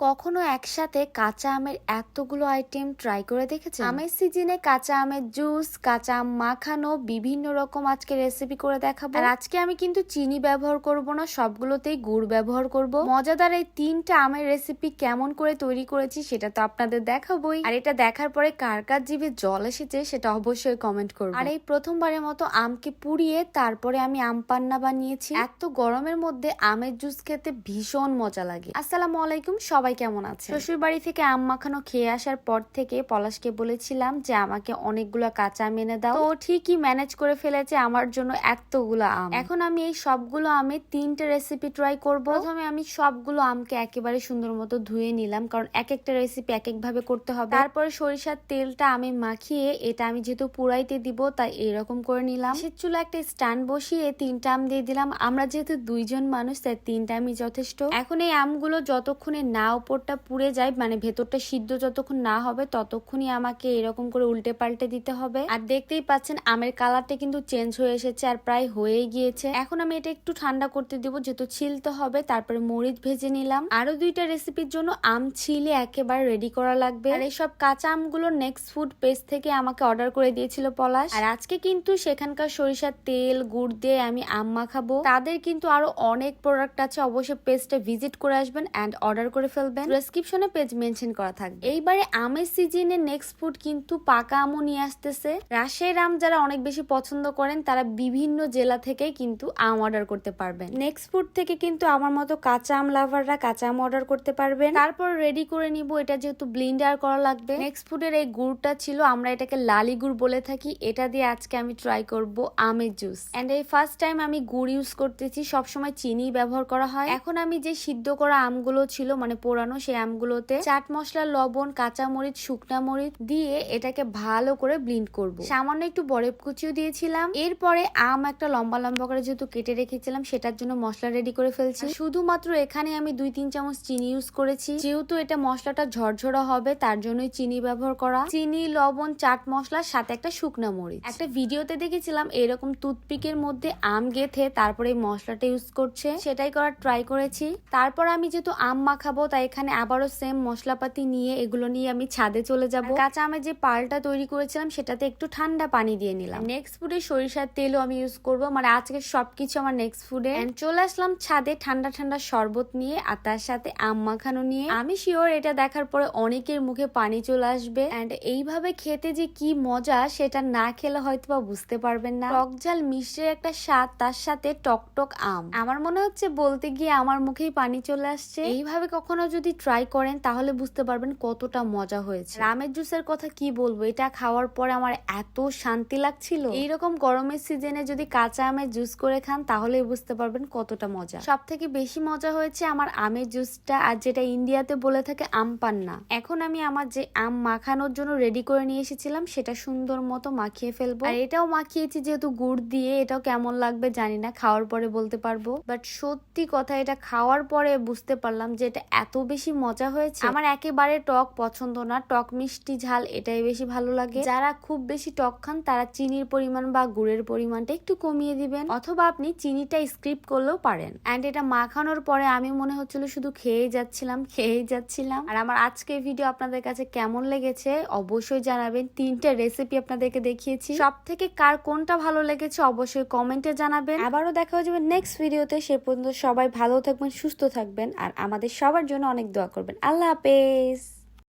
কখনো একসাথে কাঁচা আমের এতগুলো আইটেম ট্রাই করে দেখেছেন? আমের সিজনে কাঁচা আমের জুস কাঁচা আম মাখানো বিভিন্ন রকম আজকে রেসিপি করে দেখাবো। আর আজকে আমি কিন্তু চিনি ব্যবহার করব না সবগুলোতেই গুড় ব্যবহার করব। মজাদার এই তিনটা আমের রেসিপি কেমন করে তৈরি করেছি সেটা তো আপনাদের দেখাবোই। আর এটা দেখার পরে কার কার জিভে জল এসেছে সেটা অবশ্যই কমেন্ট করব। আর এই প্রথমবারের মতো আমকে পুড়িয়ে তারপরে আমি আম পান্না বানিয়েছি। এত গরমের মধ্যে আমের জুস খেতে ভীষণ মজা লাগে। আসসালামু আলাইকুম সবাই কেমন আছে শ্বশুর বাড়ি থেকে আম মাখানো খেয়ে আসার পর থেকে পলাশকে বলেছিলাম যে আমাকে অনেকগুলো কাঁচা আম এনে দাও। তো ও ঠিকই ম্যানেজ করে ফেলেছে আমার জন্য এতগুলো আম। এখন আমি এই সবগুলো আমের তিনটে রেসিপি ট্রাই করব। প্রথমে আমি সবগুলো আমকে একেবারে সুন্দর মতো ধুয়ে নিলাম কারণ এক একটা রেসিপি এক এক ভাবে করতে হবে। তারপরে সরিষার তেলটা আমি মাখিয়ে এটা আমি যেহেতু পুরাইতে দিব তাই এরকম করে নিলাম। সে চুলা একটা স্ট্যান্ড বসিয়ে তিনটা আম দিয়ে দিলাম। আমরা যেহেতু দুইজন মানুষ তাই তিনটা আমি যথেষ্ট। এখন এই আমগুলো যতক্ষণে না উপরটা পুড়ে যায় মানে ভেতরটা সিদ্ধ যতক্ষণ না হবে ততক্ষণই আমাকে এরকম করে উল্টে পাল্টে দিতে হবে। আর দেখতেই পাচ্ছেন আমের কালারটা কিন্তু চেঞ্জ হয়ে এসেছে আর প্রায় হয়ে গিয়েছে। এখন আমি এটা একটু ঠান্ডা করতে দিব, যেহেতু ছিলতে হবে, তারপরে মরিচ ভেজে নিলাম। আরও দুইটা রেসিপির জন্য আম ছিলে একেবারে রেডি করা লাগবে। আর এইসব কাঁচা আমগুলো নেক্সট ফুড পেজ থেকে আমাকে অর্ডার করে দিয়েছিল পলাশ। আর আজকে কিন্তু সেখানকার সরিষার তেল, গুড় দিয়ে আমি আম মাখাবো। তাদের কিন্তু আরও অনেক প্রোডাক্ট আছে, অবশ্যই পেজটা ভিজিট করে আসবেন অ্যান্ড অর্ডার করে ফেলবেন ডেসক্রিপশনে পেজ মেনশন করা থাকবে। এইবারে আমের সিজনে নেক্সট ফুড কিন্তু পাকা আমও নিয়ে আসতেছে। রাজশাহীর আম যারা অনেক বেশি পছন্দ করেন, তারা বিভিন্ন জেলা থেকে কিন্তু আম অর্ডার করতে পারবেন। নেক্সট ফুড থেকে কিন্তু আমার মতো কাঁচা আম লাভাররা কাঁচা আম অর্ডার করতে পারবেন। তারপর রেডি করে নিব, এটা যেহেতু ব্লিন্ডার করা লাগবে। নেক্সট ফুডের এই গুড়টা ছিল, আমরা এটাকে লালি গুড় বলে থাকি। এটা দিয়ে আজকে আমি ট্রাই করব আমের জুস এন্ড এই ফার্স্ট টাইম আমি গুড় ইউজ করতেছি, সবসময় চিনি ব্যবহার করা হয়। এখন আমি যে সিদ্ধ করা আমগুলো ছিল মানে পোড়ানো সেই আমগুলোতে চাট মশলা, লবণ কাঁচা মরিচ শুকনা মরিচ দিয়ে এটাকে ভালো করে ব্লিন্ড করব। সামান্য একটু বরফ কুচিও দিয়েছিলাম। এরপরে আম একটা লম্বা লম্বা করে যেহেতু কেটে রেখেছিলাম, সেটার জন্য মশলা রেডি করে ফেলছি। শুধুমাত্র এখানে আমি দুই তিন চামচ চিনি ইউজ করেছি। যেহেতু এটা মশলাটা ঝরঝরা হবে, তার জন্যই চিনি ব্যবহার করা। চিনি, লবণ, চাট মশলার সাথে একটা শুকনা মরিচ। একটা ভিডিওতে দেখেছিলাম এরকম টুথপিকের মধ্যে আম গেথে তারপরে মশলাটা ইউজ করছে। সেটাই করার ট্রাই করেছি। তারপর আমি যেহেতু আম মাখাবো, তাই এখানে আবারও সেম মশলাপাতি নিয়ে এগুলো নিয়ে আমি ছাদে চলে যাব। কাঁচা আমের যে পালটা তৈরি করেছিলাম সেটাতে একটু ঠান্ডা পানি দিয়ে নিলাম। নেক্সট ফুডে সরিষার তেলও আমি ইউজ করব। মানে আজকে সবকিছু আমার নেক্সট ফুডে চলে আসলাম ছাদে ঠান্ডা ঠান্ডা শরবত নিয়ে আর তার সাথে আম মাখানো নিয়ে। আমি শিওর এটা দেখার পরে অনেকের মুখে পানি চলে আসবে। অ্যান্ড এইভাবে খেতে যে কি মজা সেটা না খেলে হয়তো বা বুঝতে পারবেন না। টক ঝাল মিষ্টির একটা স্বাদ তার সাথে টক টক আম। আমার মনে হচ্ছে বলতে গিয়ে আমার মুখেই পানি চলে আসছে। এইভাবে কখনো যদি ট্রাই করেন, তাহলে বুঝতে পারবেন কতটা মজা হয়েছে। রামের জুসের কথা কি বলব? এটা খাওয়ার পরে আমার এত শান্তি লাগছিল। এইরকম গরমের সিজনে যদি কাঁচা আমের জুস করে খান, তাহলেই বুঝতে পারবেন কতটা মজা। সব থেকে বেশি মজা হয়েছে আমার আমের জুসটা, আর যেটা ইন্ডিয়াতে বলে থাকে আম পান্না। এখন আমি আমার যে আম মাখানোর জন্য রেডি করে নিয়ে এসেছিলাম, সেটা সুন্দর মতো মাখিয়ে ফেলব। আর এটাও মাখিয়েছি যেহেতু গুড় দিয়ে, এটাও কেমন লাগবে জানি না, খাওয়ার পরে বলতে পারব। বাট সত্যি কথা, এটা খাওয়ার পরে বুঝতে পারলাম যে এটা এত বেশি মজা হয়েছে? আমার একেবারে টক পছন্দ না। টক মিষ্টি ঝাল, এটাই বেশি ভালো লাগে। যারা খুব বেশি টক খান, তারা চিনির পরিমাণ বা গুড়ের পরিমাণটা একটু কমিয়ে দিবেন। অথবা আপনি চিনিটা স্ক্রিপ করলেও পারেন। অ্যান্ড এটা মাখানোর পরে আমি মনে হচ্ছিল শুধু খেয়েই যাচ্ছিলাম খেয়েই যাচ্ছিলাম। আর আমার আজকের ভিডিও আপনাদের কাছে কেমন লেগেছে, অবশ্যই জানাবেন। তিনটা রেসিপি আপনাদেরকে দেখিয়েছি। সব থেকে কার কোনটা ভালো লেগেছে, অবশ্যই কমেন্টে জানাবেন। আবারও দেখা হয়ে যাবে নেক্সট ভিডিওতে সে পর্যন্ত সবাই ভালো থাকবেন, সুস্থ থাকবেন। আর আমাদের সবার জন্য অনেক দোয়া করবেন। আল্লাহ হাফেজ।